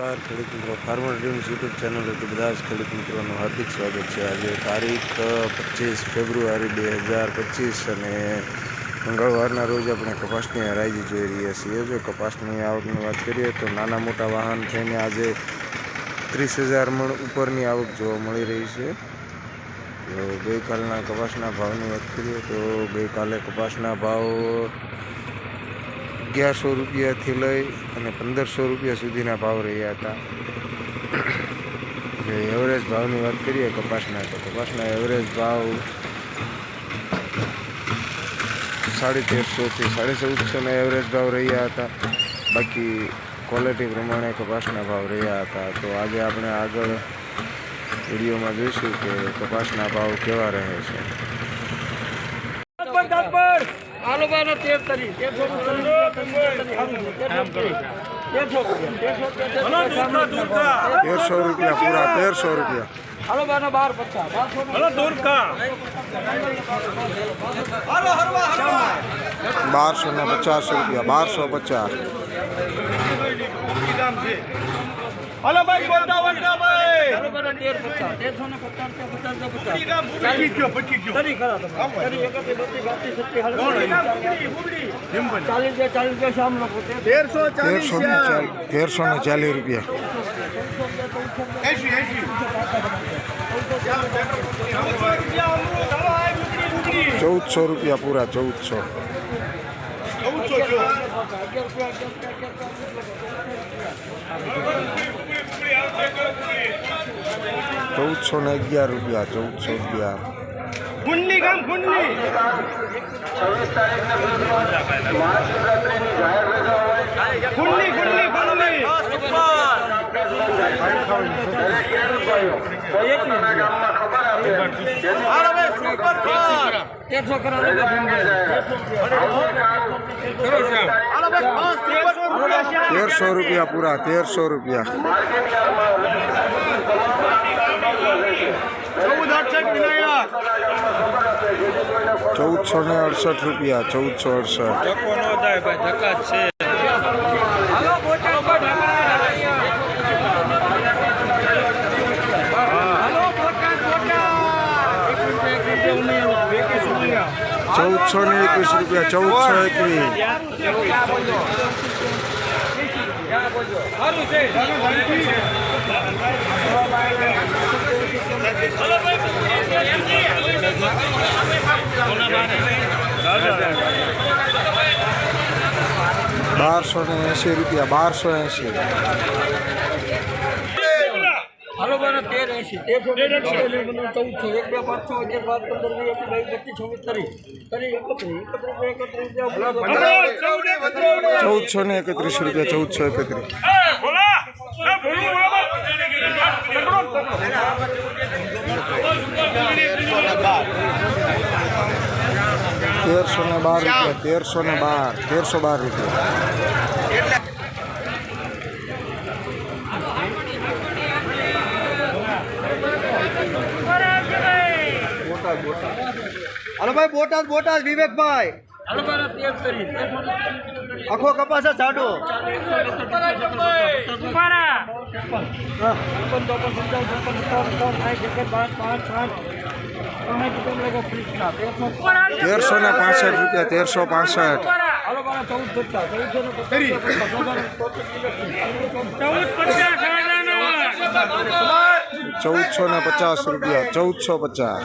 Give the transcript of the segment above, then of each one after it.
નમસ્કાર, ખેડૂત મિત્રો. ફાર્મર ડ્રીમ્સ યુટ્યુબ ચેનલ ઉપર બધા જ ખેડૂત મિત્રોનું હાર્દિક સ્વાગત છે. આજે તારીખ પચીસ ફેબ્રુઆરી બે હજાર પચીસ અને મંગળવારના રોજ આપણે કપાસની હરાજી જોઈ રહ્યા છીએ. જો કપાસની આવકની વાત કરીએ તો નાના મોટા વાહન થઈને આજે ત્રીસ હજાર મણ ઉપરની આવક જોવા મળી રહી છે. તો ગઈકાલના કપાસના ભાવની વાત કરીએ તો ગઈકાલે કપાસના ભાવ અગિયારસો રૂપિયાથી લઈ અને પંદરસો રૂપિયા સુધીના ભાવ રહ્યા હતા. જે એવરેજ ભાવની વાત કરીએ કપાસના તો કપાસના એવરેજ ભાવ સાડી તેરસોથી સાડી ચૌદસોના એવરેજ ભાવ રહ્યા હતા. બાકી ક્વોલિટી પ્રમાણે કપાસના ભાવ રહ્યા હતા. તો આજે આપણે આગળ વિડીયોમાં જોઈશું કે કપાસના ભાવ કેવા રહે છે. દાંતપડ, દાંતપડ. આલો બાનો તેર તરી. તેરસો. તેરસો રૂપિયા. પૂરા તેરસો રૂપિયા. તેરસો રૂપિયા પૂરા તેરસો રૂપિયા આલો બાનો બાર પચાસ. બારસો નું બારસો ને પચાસ રૂપિયા બારસો પચાસ હલો ભાઈ બોલતા બોલતા ભાઈ આલો બાનો તેર પચાસ. તેરસો ને પચાસ, તે પચાસ, તે પચાસ. પચી ગયો પચી ગયો તરી ખરા તમે. તરી એકત્રીસ, બત્રીસ, બત્રીસ, સત્રીસ, અડત્રીસ, ચાલીસ બે ચાલીસ બે શામ લોકો તેર- તેરસો તેરસો ને ચાલ- તેરસો ને ચાલીસ રૂપિયા એસી એસી ચૌદસો રૂપિયા પૂરા ચૌદસો. ચૌદસો ને અગિયાર રૂપિયા ચૌદસો અગિયાર. કુંડલી ગામ કુંડલી તેરસો રૂપિયા પૂરા તેરસો રૂપિયા. ચૌદસો ને અડસઠ રૂપિયા ચૌદસો અડસઠ. ચૌદસો ને એકવીસ રૂપિયા ચૌદસો એકવીસ. બારસો ને એંસી રૂપિયા બારસો એંસી. બાનો તેર એસી એક બે પાંચ છ અગિયાર બાર પંદર વીસ એકવીસ બાવીસ પચીસ છવ્વીસ ત્રીસ. એકત્રીસ ચૌદસો ને એકત્રીસ રૂપિયા ચૌદસો એકત્રીસ. તેરસો ને બાર રૂપિયા તેરસો ને બાર તેરસો બાર રૂપિયા. હલો ભાઈ બોટાદ બોટાદ વિવેકભાઈ. આખો કપાસ સાડો તેરસો ને પાસઠ રૂપિયા તેરસો પાસઠ. ચૌદસો ને પચાસ રૂપિયા ચૌદસો પચાસ.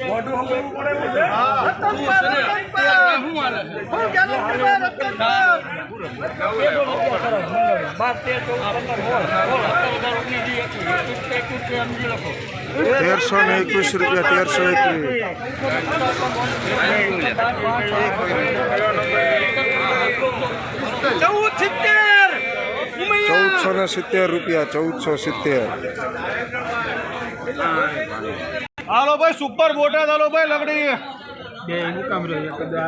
ભાઈ રતનભાઈ રતનભાઈ હલો ભદ્રાવડે ભદ્રાવડે તેરસો ને એકવીસ રૂપિયા તેરસો એકવીસ. ચૌદ ચૌદસો ને સિત્તેર રૂપિયા ચૌદસો સિત્તેર. હાલો ભાઈ સુપર બોટાદ હાલો ભાઈ લગડી.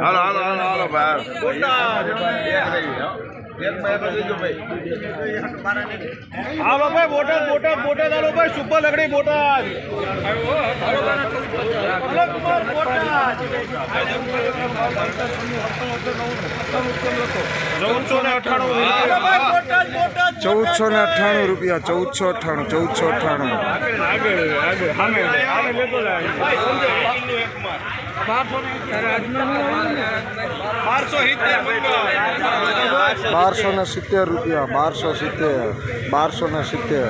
હાલો હાલો હાલો હાલો ભાઈ. હાલો ભાઈ. બોટાદ બોટાદ બોટાદ હાલો ભાઈ સુપર લગડી બોટાદ ચૌદસો ને અઠ્ઠાણું રૂપિયા. ચૌદસો અઠ્ઠાણું ચૌદસો અઠ્ઠાણું બારસો સિત્તેર બારસો ને સિત્તેર રૂપિયા બારસો સિત્તેર બારસો ને સિત્તેર.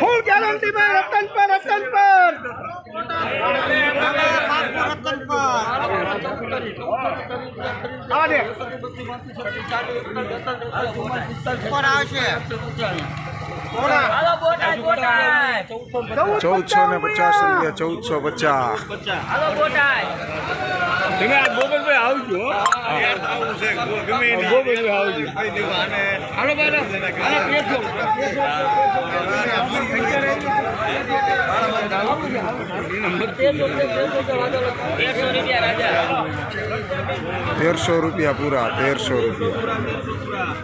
ફૂલ ગેરંટી ભાઈ રતન પર રતન પર. આ દે. ચૌદસો ને પચાસ રૂપિયા ચૌદસો પચાસ તમે આ ગોપાલભાઈ આવજો તેરસો રૂપિયા પૂરા, તેરસો રૂપિયા.